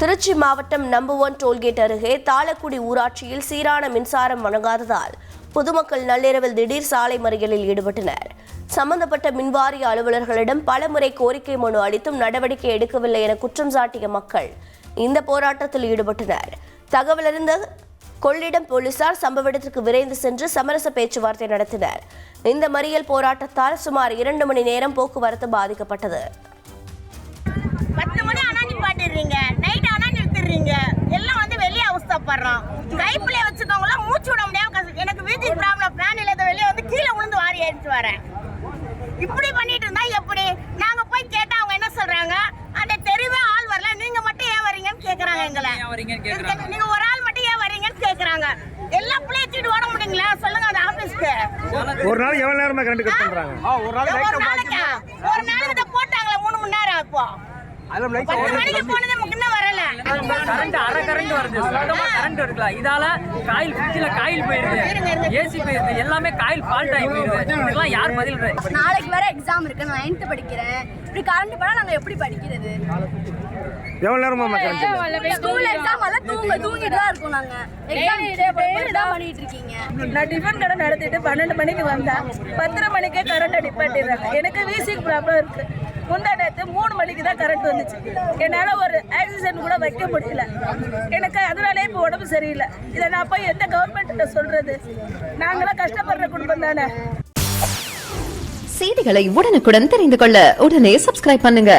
திருச்சி மாவட்டம் number one toll gate அருகே தாளக்குடி ஊராட்சியில் சீரான மின்சாரம் வழங்காததால் பொதுமக்கள் நள்ளிரவில் திடீர் சாலை மறியலில் ஈடுபட்டனர். சம்பந்தப்பட்ட மின்வாரிய அலுவலர்களிடம் பலமுறை கோரிக்கை மனு அளித்தும் நடவடிக்கை எடுக்கவில்லை என குற்றம் சாட்டிய மக்கள் இந்த போராட்டத்தில் ஈடுபட்டனர். தகவலறிந்த கொள்ளிடம் போலீசார் சம்பவ இடத்திற்கு விரைந்து சென்று சமரச பேச்சுவார்த்தை நடத்தினர். இந்த மறியல் போராட்டத்தால் சுமார் இரண்டு மணி நேரம் போக்குவரத்து பாதிக்கப்பட்டது. பத்து மணி ஆனா நிப்பாட்டிடுறீங்க. ஏறிட்டு வரேன். இப்படி பண்ணிட்டு இருந்தா எப்படி? நாங்க போய் கேட்டா அவங்க என்ன சொல்றாங்க? அந்த தெருவே ஆள் வரல நீங்க மட்டும் ஏன் வரீங்கன்னு கேக்குறாங்க எங்களை. நீங்க ஒரு ஆள் மட்டும் ஏன் வரீங்கன்னு கேக்குறாங்க. எல்லா பிள்ளைய தூக்கிட்டு ஓட முடியுங்களா? சொல்லுங்க அந்த ஆபீஸ்க்கு. ஒரு நாள் எவ்வளவு நேரமா கரண்ட் கட் பண்றாங்க? ஒரு நாளைக்கா? ஒரு நாளைக்கு இதை போட்டாங்களே மூணு மணி நேரம் இப்போ போனது வரல. கரண்ட் அரை கரண்ட் வருது. சுத்தமா கரண்ட் இருக்குல்ல இதால காயில் ஃப்ரிட்ஜில் காயில் போயிருது. ஏசி போயிருது. எல்லாமே காயில் ஃபால்ட் ஆகி போயிருது. யார் பதில் நாளைக்கு வேற எக்ஸாம் இருக்கு. நான் படிக்கிறேன். இப்படி கரண்ட் போனா நாங்க எப்படி படிக்கிறது? எவ்வளவு நேரமா கரண்ட் ஸ்கூல் எக்ஸாம் எல்லாம் தூங்க தூங்கிட்டு தான் இருக்கோம் நாங்க. எக்ஸாம் தான் பண்ணிட்டு இருக்கீங்க. நான் டிஃபன் கடை நடத்திட்டு பன்னெண்டு மணிக்கு வந்தேன். பத்தரை மணிக்கே கரண்ட் நிப்பாட்டிடுறாங்க எனக்கு வீசிங் ப்ராப்ளம் இருக்கு. முந்தா நேரத்து மூணு மணிக்கு தான் கரண்ட் வந்துச்சு. என்னால் ஒரு ஆக்சிஜன் கூட வைக்க முடியல. எனக்கு அதனாலே இப்போ உடம்பு சரியில்லை. இதை நான் போய் எந்த கவர்மெண்ட்டில் சொல்கிறது நாங்களாம் கஷ்டப்படுற குடும்பம் தானே. செய்திகளை உடனுக்குடன் தெரிந்து கொள்ள உடனே சப்ஸ்கிரைப் பண்ணுங்க.